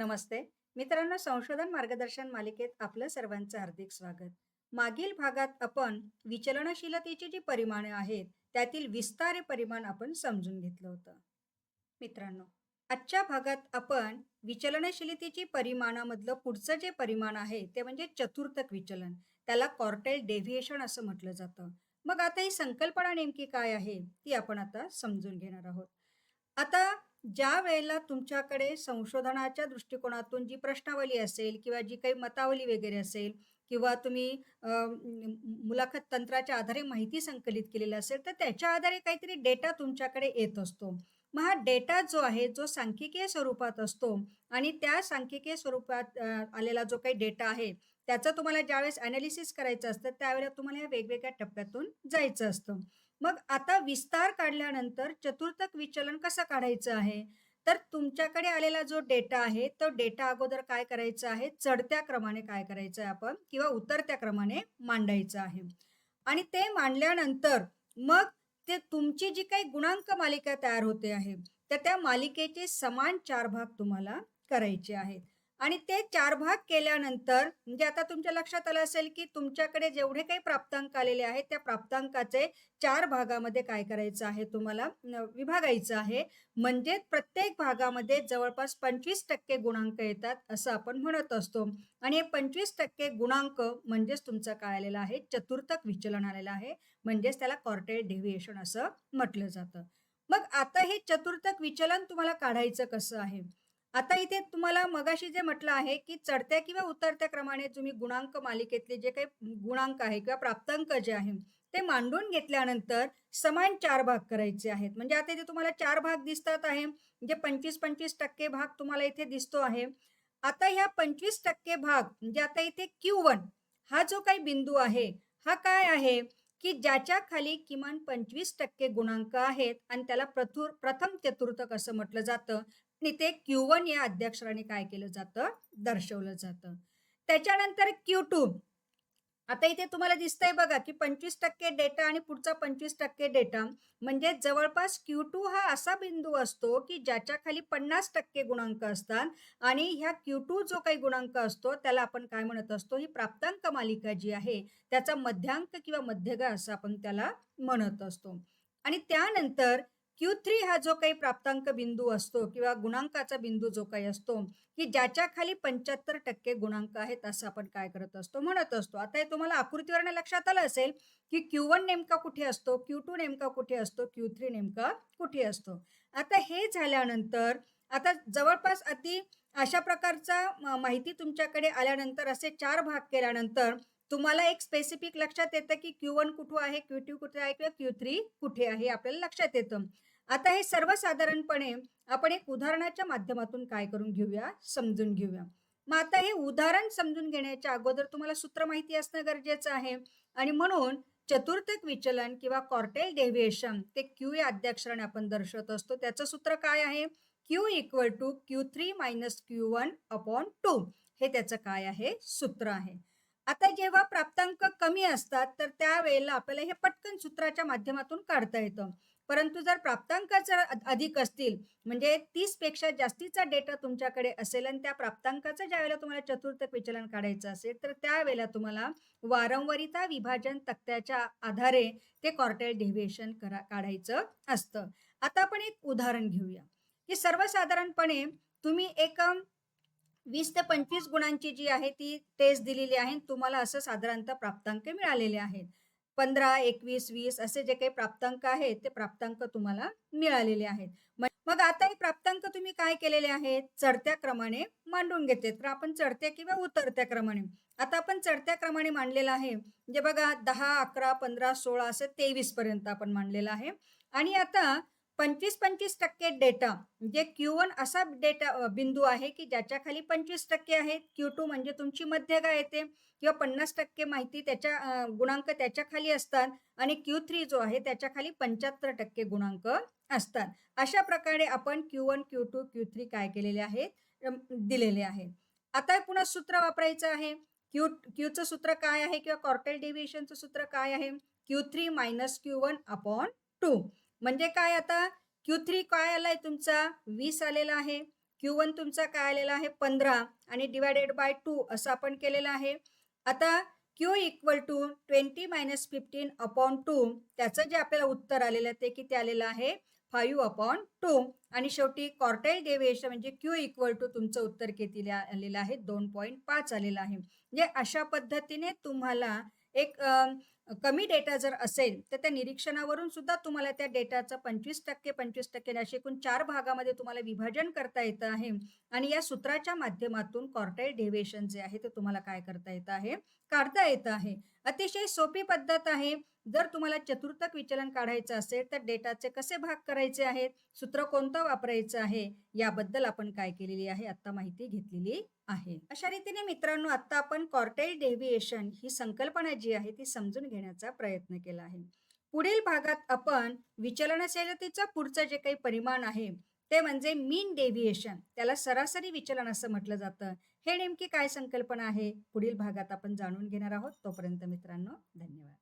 नमस्ते. मित्रांनो संशोधन मार्गदर्शन मालिकेत आपलं सर्वांचं हार्दिक स्वागत. मागील भागात आपण विचलनशीलतेची जी परिमाणे आहेत त्यातील विस्तारे परिमाण आपण समजून घेतलं होतं. मित्रांनो आजच्या भागात आपण विचलनशीलतेची परिमाणामधलं पुढचं जे परिमाण आहे ते म्हणजे चतुर्थक विचलन. त्याला कॉर्टेल डेव्हिएशन असं म्हटलं जातं. मग आता ही संकल्पना नेमकी काय आहे ती आपण आता समजून घेणार आहोत. आता ज्या वेळेला तुमच्याकडे संशोधनाच्या दृष्टिकोनातून जी प्रश्नावली असेल किंवा जी काही मतावली वगैरे असेल किंवा तुम्ही मुलाखत तंत्राच्या आधारे माहिती संकलित केलेली असेल तर त्याच्या आधारे काहीतरी डेटा तुमच्याकडे येत असतो. मग हा डेटा जो आहे जो सांख्यिकीय स्वरूपात असतो आणि त्या सांख्यिकीय स्वरूपात आलेला जो काही डेटा आहे त्याचं तुम्हाला ज्यावेळेस अनालिसिस करायचं असतं त्यावेळेला तुम्हाला या वेगवेगळ्या टप्प्यातून जायचं असतं. मग आता विस्तार काढल्यानंतर चतुर्थक विचलन कसं काढायचं आहे? तर तुमच्याकडे आलेला जो डेटा आहे तो डेटा अगोदर काय करायचं आहे? चढत्या क्रमाने काय करायचं आहे आपण? किंवा उतरत्या क्रमाने मांडायचं आहे. आणि ते मांडल्यानंतर मग ते तुमची जी काही गुणांक मालिका तयार होते आहे तर त्या मालिकेचे समान चार भाग तुम्हाला करायचे आहेत. आणि ते चार भाग केल्यानंतर म्हणजे आता तुमच्या लक्षात आलं असेल की तुमच्याकडे जेवढे काही प्राप्तांक आलेले आहेत त्या प्राप्तांकाचे चार भागामध्ये काय करायचं आहे तुम्हाला? विभागायचं आहे. म्हणजे प्रत्येक भागामध्ये जवळपास पंचवीस टक्के गुणांक येतात असं आपण म्हणत असतो. आणि हे पंचवीस टक्के गुणांक म्हणजेच तुमचं काय आलेलं आहे? चतुर्थक विचलन आलेलं आहे. म्हणजेच त्याला कॉर्टेल डेव्हिएशन असं म्हटलं जातं. मग आता हे चतुर्थक विचलन तुम्हाला काढायचं कसं आहे? आता इथे तुम्हाला मगाशी जे म्हटलं आहे की चढत्या किंवा उतरत्या क्रमाने तुम्ही गुणांक मालिकेतले जे काही गुणांक आहे किंवा प्राप्तांक जे आहे ते मांडून घेतल्यानंतर समान चार भाग करायचे आहेत. म्हणजे आता इथे तुम्हाला चार भाग दिसतात आहे म्हणजे पंचवीस पंचवीस टक्के भाग तुम्हाला इथे दिसतो आहे. आता ह्या पंचवीस टक्के भाग म्हणजे आता इथे क्यू वन हा जो काही बिंदू आहे हा काय आहे? की ज्याच्या खाली किमान पंचवीस टक्के गुणांक आहेत आणि त्याला प्रथुर प्रथम चतुर्थक असं म्हटलं जातं. आणि ते क्यू वन या अध्यक्षराने काय केलं जातं? दर्शवलं जातं. त्याच्यानंतर क्यू टू आता इथे तुम्हाला दिसतंय बघा की पंचवीस टक्के डेटा आणि पुढचा पंचवीस टक्के डेटा म्हणजे जवळपास क्यू टू हा असा बिंदू असतो की ज्याच्या खाली पन्नास टक्के गुणांक असतात आणि ह्या क्यू टू जो काही गुणांक असतो त्याला आपण काय म्हणत असतो? ही प्राप्तांक मालिका जी आहे त्याचा मध्यांक किंवा मध्यगा असं आपण त्याला म्हणत असतो. आणि त्यानंतर क्यू थ्री हा जो काही प्राप्तांक बिंदू असतो किंवा गुणांकाचा बिंदू जो काही असतो की ज्याच्या खाली पंच्याहत्तर टक्के गुणांक आहेत असं आपण काय करत असतो म्हणत असतो. आता हे तुम्हाला आकृतीवरनं लक्षात आलं असेल की क्यू वन नेमका कुठे असतो क्यू टू नेमका कुठे असतो क्यू थ्री नेमका कुठे असतो. आता हे झाल्यानंतर आता जवळपास अति अशा प्रकारचा माहिती तुमच्याकडे आल्यानंतर असे चार भाग केल्यानंतर तुम्हाला एक स्पेसिफिक लक्षात येतं की क्यू वन कुठं आहे क्यू टू कुठे आहे किंवा क्यू थ्री कुठे आहे आपल्याला लक्षात येतं. आता हे सर्वसाधारणपणे आपण एक उदाहरणाच्या माध्यमातून काय करून घेऊया? समजून घेऊया. मग आता हे उदाहरण समजून घेण्याच्या अगोदर तुम्हाला सूत्र माहिती असणं गरजेचं आहे. आणि म्हणून चतुर्थक विचलन किंवा कॉर्टेल डेव्हिएशन ते क्यू या अध्यक्षराने आपण दर्शवत असतो. त्याचं सूत्र काय आहे? Q equal to Q three minus Q one upon two हे त्याचं काय आहे? सूत्र आहे. आता जेव्हा प्राप्तांक कमी असतात तर त्यावेळेला आपल्याला हे पटकन सूत्राच्या माध्यमातून काढता येतं. परंतु जर प्राप्तांक जर अधिक असतील म्हणजे तीसपेक्षा जास्तीचा डेटा तुमच्याकडे असेल आणि त्या प्राप्तांकाचं ज्यावेळेला तुम्हाला चतुर्थक विचलन काढायचं असेल तर त्यावेळेला तुम्हाला वारंवारिता विभाजन तक्त्याच्या आधारे ते कॉर्टेल डेव्हिएशन करा काढायचं असतं. आता आपण एक उदाहरण घेऊया की सर्वसाधारणपणे तुम्ही एक वीस ते पंचवीस गुणांची जी आहे ती टेस्ट दिलेली आहे तुम्हाला असं साधारणतः प्राप्तांक मिळालेले आहेत. पंधरा एकवीस वीस असे जे काही प्राप्तांक आहेत ते प्राप्तांक तुम्हाला मिळालेले आहेत. मग आता हे प्राप्तांक तुम्ही काय केलेले आहेत? चढत्या क्रमाने मांडून घेतलेत. तर आपण चढत्या किंवा उतरत्या क्रमाने. आता आपण चढत्या क्रमाने मांडलेलं आहे. म्हणजे बघा दहा अकरा पंधरा सोळा असं तेवीस पर्यंत आपण मांडलेलं आहे. आणि आता पंचवीस पंचवीस टक्के डेटा म्हणजे क्यू वन असा डेटा बिंदू आहे की ज्याच्या खाली पंचवीस टक्के आहेत. क्यू टू म्हणजे तुमची मध्यगा येते किंवा पन्नास टक्के माहिती त्याच्या गुणांक त्याच्याखाली असतात आणि क्यू थ्री जो आहे त्याच्याखाली पंच्याहत्तर टक्के गुणांक असतात. अशा प्रकारे आपण Q one Q two Q three काय केलेले आहेत? दिलेले आहेत आता पुन्हा सूत्र वापरायचं आहे. क्यू क्यूचं सूत्र काय आहे किंवा कॉर्टेल डेव्हिएशनचं सूत्र काय आहे? Q three minus Q one upon two म्हणजे काय आता? क्यू थ्री काय आलाय तुमचा? वीस आलेला आहे. क्यू वन तुमचा काय आलेला आहे? पंधरा आणि डिवायडेड बाय टू असं आपण केलेलं आहे. आता Q equal to twenty minus fifteen upon two त्याचं जे आपल्याला उत्तर आलेलं आहे ते किती आलेलं आहे? फाईव्ह अपॉन टू आणि शेवटी कॉर्टाईल डेव्हिएशन म्हणजे क्यू इक्वल टू तुमचं उत्तर किती आलेलं आहे? दोन पॉईंट पाच आलेलं आहे. म्हणजे अशा पद्धतीने तुम्हाला एक कमी डेटा जर असेल तर त्या निरीक्षणावरून सुद्धा तुम्हाला त्या डेटाचं पंचवीस टक्के पंचवीस टक्के असे एकूण चार भागामध्ये तुम्हाला विभाजन करता येतं आहे. आणि या सूत्राच्या माध्यमातून कॉर्टाईल डेव्हिएशन जे आहे ते तुम्हाला काय करता येतं आहे? काढता येतं आहे. अतिशय सोपी पद्धत आहे. जर तुम्हाला चतुर्थक विचलन काढायचं असेल तर डेटाचे कसे भाग करायचे आहेत? सूत्र कोणतं वापरायचं आहे? याबद्दल आपण काय केलेली आहे आत्ता माहिती घेतलेली आहे. अशा रीतीने मित्रांनो आत्ता आपण कॉर्टेल डेव्हिएशन ही संकल्पना जी आहे ती समजून घेण्याचा प्रयत्न केला आहे. पुढील भागात आपण विचलनशीलतेचा पुढचं जे काही परिमाण आहे ते म्हणजे मीन डेव्हिएशन. त्याला सरासरी विचलन असं म्हटलं जातं. हे नेमकी काय संकल्पना आहे? पुढील भागात आपण जाणून घेणार आहोत. तोपर्यंत मित्रांनो धन्यवाद.